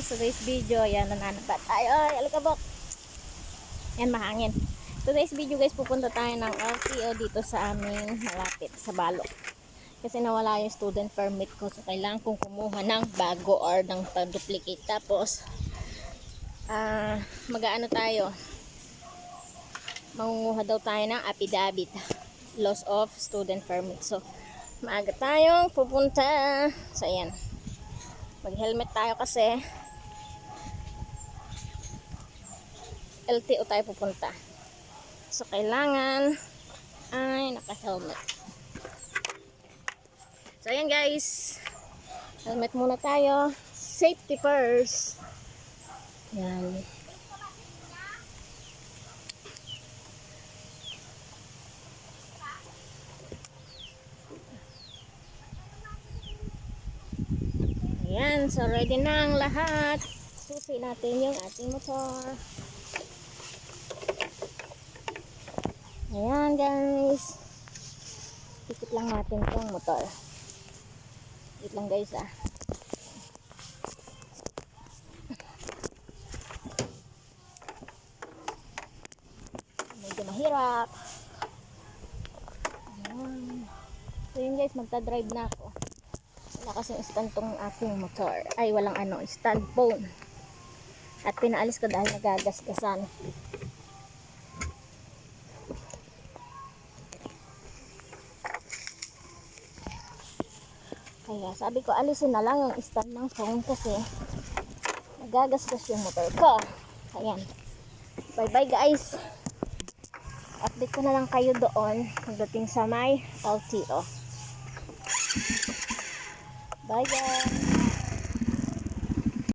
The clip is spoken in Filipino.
guys, today's video, yan, nananabat tayo. Ay, alikabok. Yan, mahangin. Today's video guys, pupunta tayo ng LTO dito sa aming malapit, sa Balok. Kasi nawala yung student permit ko, so kailangan kong kumuha ng bago or ng duplicate. Tapos, ah, mag-ano tayo, mangunguha daw tayo ng affidavit, loss of student permit. So, maaga tayong pupunta. So, ayan. Mag-helmet tayo kasi LTO tayo pupunta. So, kailangan ay naka-helmet. So, ayan guys. Helmet muna tayo. Safety first. Yan. Ayan, so ready na ang lahat. Susi natin yung ating motor. Ayan guys. Tikit lang natin tong motor. Tikit lang guys ah. Medyo mahirap. Ayan. So yun guys, magta-drive na ako. Wala kasing stand tong aking motor. Ay, walang ano, stand phone. At pinaalis ko dahil nagagasgasan. Kaya sabi ko, alisin na lang yung stand ng phone kasi nagagasgas yung motor ko. Ayan. Bye-bye guys. Update ko na lang kayo doon pagdating sa may LTO. Bye guys!